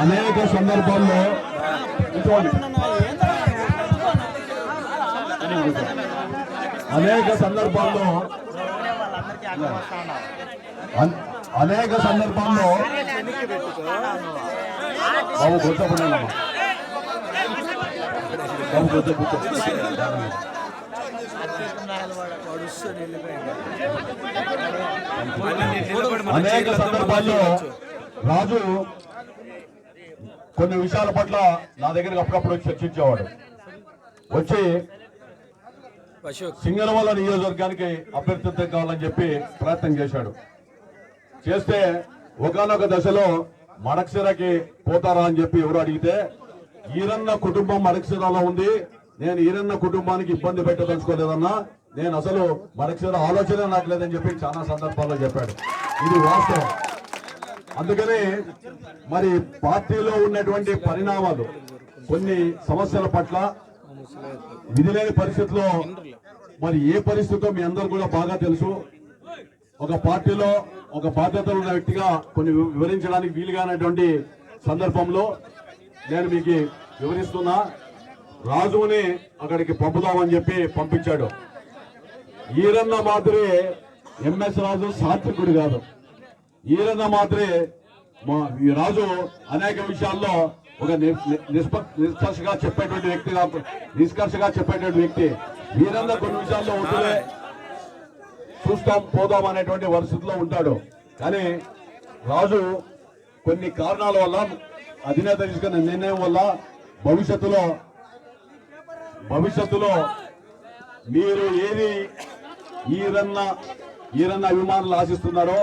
అనేక సందర్భాల్లో అనేక సందర్భాల్లో అనేక సందర్భాల్లో బాబు కూర్చోబడినమ్మా బాబు కూర్చో అనేక సందర్భాల్లో రాజు కొన్ని విషయాల పట్ల నా దగ్గరికి అప్పుడప్పుడు వచ్చి చర్చించేవాడు. వచ్చి అశోక్ నియోజకవర్గానికి అభ్యర్థిత్వం కావాలని చెప్పి ప్రయత్నం చేశాడు. చేస్తే ఒకనొక దశలో మడక్సిరకి పోతారా అని చెప్పి ఎవరు అడిగితే ఈరన్న కుటుంబం మడక్సిరాలో ఉంది నేను ఈరన్న కుటుంబానికి ఇబ్బంది పెట్టదలుచుకోలేదన్నా నేను అసలు మడక్సిర ఆలోచన నాకు లేదని చెప్పి చాలా సందర్భాల్లో చెప్పాడు. ఇది వాస్తవం. అందుకని మరి పార్టీలో ఉన్నటువంటి పరిణామాలు కొన్ని సమస్యల పట్ల విధి లేని మరి ఏ పరిస్థితితో మీ అందరు కూడా బాగా తెలుసు. ఒక పార్టీలో ఒక బాధ్యతలు ఉన్న వ్యక్తిగా కొన్ని వివరించడానికి వీలుగానటువంటి సందర్భంలో నేను మీకు వివరిస్తున్నా. రాజుని అక్కడికి పంపుదామని చెప్పి పంపించాడు. ఈరన్న మాదిరి ఎంఎస్ రాజు సాత్వికుడు కాదు. ఈరన్న మాత్రే మా ఈ రాజు అనేక విషయాల్లో ఒక నిష్ప- నిష్కర్షగా చెప్పేటువంటి వ్యక్తి నిష్కర్షగా చెప్పేటువంటి వ్యక్తి. వీరన్న కొన్ని విషయాల్లో ఉంటుందే చూస్తాం పోదాం అనేటువంటి పరిస్థితిలో ఉంటాడు. కానీ రాజు కొన్ని కారణాల వల్ల అధినేత తీసుకున్న నిర్ణయం వల్ల భవిష్యత్తులో భవిష్యత్తులో మీరు ఏది ఈరన్న ఈరన్న అభిమానులు ఆశిస్తున్నారో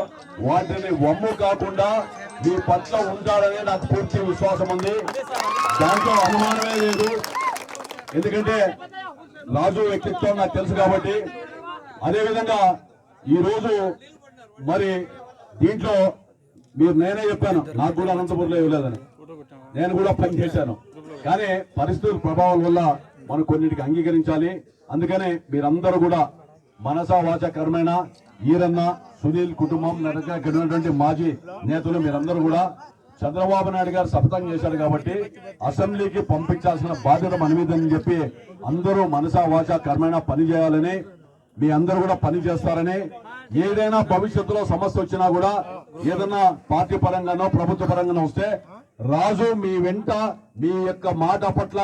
వాటిని వమ్ము కాకుండా మీ పట్ల ఉంటాడని నాకు పూర్తి విశ్వాసం ఉంది. దాంట్లో అనుమానమే లేదు. ఎందుకంటే రాజు వ్యక్తిత్వం నాకు తెలుసు కాబట్టి. అదేవిధంగా ఈ రోజు మరి దీంట్లో మీరు నేనే చెప్పాను నాకు కూడా అనంతపురంలో ఇవ్వలేదని నేను కూడా పనిచేశాను కానీ పరిస్థితుల ప్రభావం వల్ల మనం కొన్నిటికి అంగీకరించాలి. అందుకనే మీరందరూ కూడా మనసా వాచ కర్మైన ఈరన్న సునీల్ కుటుంబం నడక మాజీ నేతలు మీరందరూ కూడా చంద్రబాబు నాయుడు గారు శపథం చేశారు కాబట్టి అసెంబ్లీకి పంపించాల్సిన బాధ్యత మన మీదని చెప్పి అందరూ మనసా వాచ కర్మైన పని చేయాలని మీ అందరూ కూడా పని చేస్తారని ఏదైనా భవిష్యత్తులో సమస్య వచ్చినా కూడా ఏదైనా పార్టీ పరంగానో ప్రభుత్వ పరంగానో వస్తే రాజు మీ వెంట మీ యొక్క మాట పట్ల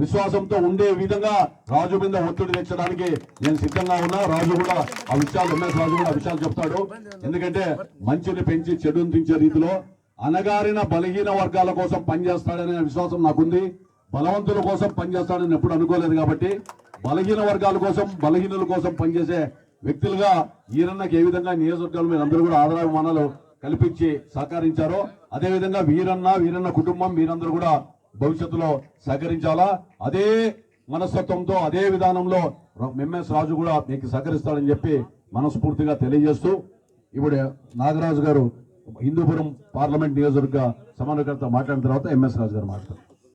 విశ్వాసంతో ఉండే విధంగా రాజు మీద ఒత్తిడి తెచ్చడానికి నేను సిద్ధంగా ఉన్నా. రాజు కూడా ఆ విషయాలు ఎంఎస్ రాజు కూడా విషయాలు చెప్తాడు. ఎందుకంటే మంచిని పెంచి చెడుని దించే రీతిలో అనగారిన బలహీన వర్గాల కోసం పనిచేస్తాడనే విశ్వాసం నాకుంది. బలవంతుల కోసం పనిచేస్తాడని ఎప్పుడు అనుకోలేదు కాబట్టి బలహీన వర్గాల కోసం బలహీనుల కోసం పనిచేసే వ్యక్తులుగా ఈరన్నకి ఏ విధంగా నియోజకవర్గాలు మీరు అందరూ కూడా ఆదరాభిమానాలు కల్పించి సహకరించారో అదే విధంగా వీరన్న వీరన్న కుటుంబం మీరందరూ కూడా భవిష్యత్తులో సహకరించాలా? అదే మనస్తత్వంతో అదే విధానంలో ఎంఎస్ రాజు కూడా మీకు సహకరిస్తాడని చెప్పి మనస్ఫూర్తిగా తెలియజేస్తూ ఇప్పుడు నాగరాజు గారు హిందూపురం పార్లమెంట్ నియోజకవర్గ సమన్వయకర్త మాట్లాడిన తర్వాత ఎంఎస్ రాజు గారు మాట్లాడతారు.